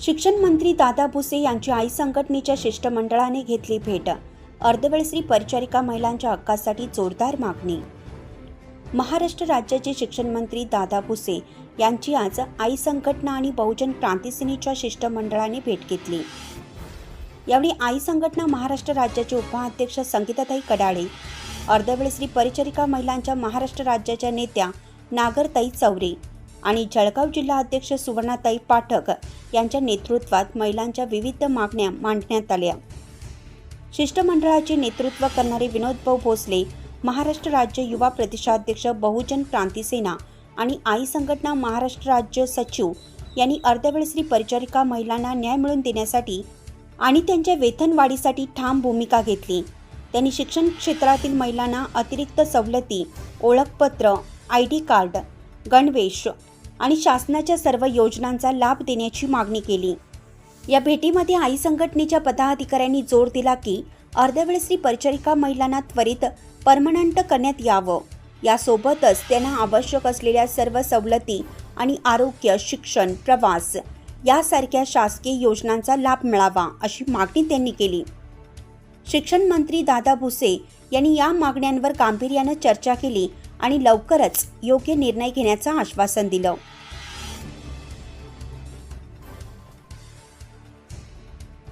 शिक्षण मंत्री दादा भुसे यांची आई संघटनेच्या शिष्टमंडळाने घेतली भेट. अर्धवेळश्री परिचारिका महिलांच्या हक्कासाठी जोरदार मागणी. महाराष्ट्र राज्याचे शिक्षण मंत्री दादा भुसे यांची आज आई संघटना आणि बहुजन क्रांती सेनेच्या शिष्टमंडळाने भेट घेतली. यावेळी आई संघटना महाराष्ट्र राज्याचे उपाध्यक्ष संगीताताई कडाळे अर्धवेळश्री परिचारिका महिलांच्या महाराष्ट्र राज्याच्या नेत्या नागरताई चौरे आणि जळगाव जिल्हा अध्यक्ष सुवर्णाताई पाठक यांच्या नेतृत्वात महिलांच्या विविध मागण्या मांडण्यात आल्या. शिष्टमंडळाचे नेतृत्व करणारे विनोदभाऊ भोसले महाराष्ट्र राज्य युवा प्रदेशाध्यक्ष बहुजन क्रांती सेना आणि आई संघटना महाराष्ट्र राज्य सचिव यांनी अर्धवेळश्री परिचारिका महिलांना न्याय मिळवून देण्यासाठी आणि त्यांच्या वेतनवाढीसाठी ठाम भूमिका घेतली. त्यांनी शिक्षण क्षेत्रातील महिलांना अतिरिक्त सवलती ओळखपत्र आय डी कार्ड गणवेश आणि शासनाच्या सर्व योजनांचा लाभ देण्याची मागणी केली. या भेटीमध्ये आई संघटनेच्या पदाधिकाऱ्यांनी जोर दिला की अर्धवेळश्री परिचारिका महिलांना त्वरित परमनंट करण्यात यावं. यासोबतच त्यांना आवश्यक असलेल्या सर्व सवलती आणि आरोग्य शिक्षण प्रवास यासारख्या शासकीय योजनांचा लाभ मिळावा अशी मागणी त्यांनी केली. शिक्षण मंत्री दादा भुसे यांनी या मागण्यांवर गांभीर्यानं चर्चा केली आणि लवकरच योग्य निर्णय घेण्याचं आश्वासन दिलं.